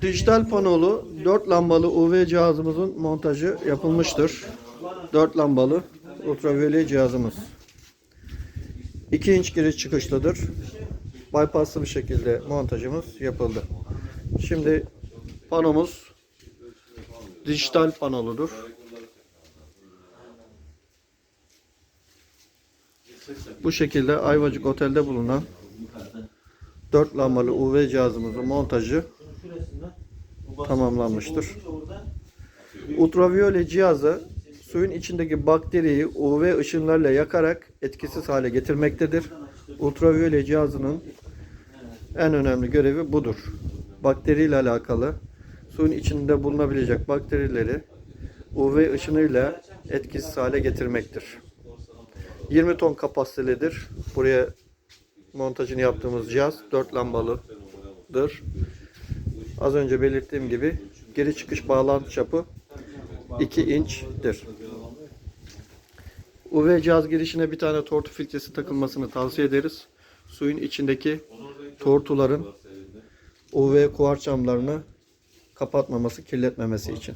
Dijital panolu 4 lambalı UV cihazımızın montajı yapılmıştır. 4 lambalı ultraviyole cihazımız. 2 inç giriş çıkışlıdır. Bypasslı bir şekilde montajımız yapıldı. Şimdi panomuz dijital panoludur. Bu şekilde Ayvacık Otel'de bulunan 4 lambalı UV cihazımızın montajı tamamlanmıştır. Ultraviyole cihazı suyun içindeki bakteriyi UV ışınlarla yakarak etkisiz hale getirmektedir. Ultraviyole cihazının en önemli görevi budur. Bakteriyle alakalı suyun içinde bulunabilecek bakterileri UV ışınıyla etkisiz hale getirmektir. 20 ton kapasitelidir. Buraya montajını yaptığımız cihaz 4 lambalıdır. Az önce belirttiğim gibi geri çıkış bağlantı çapı 2 inçtir. UV cihaz girişine bir tane tortu filtresi takılmasını tavsiye ederiz. Suyun içindeki tortuların UV kuvar camlarını kapatmaması, kirletmemesi için.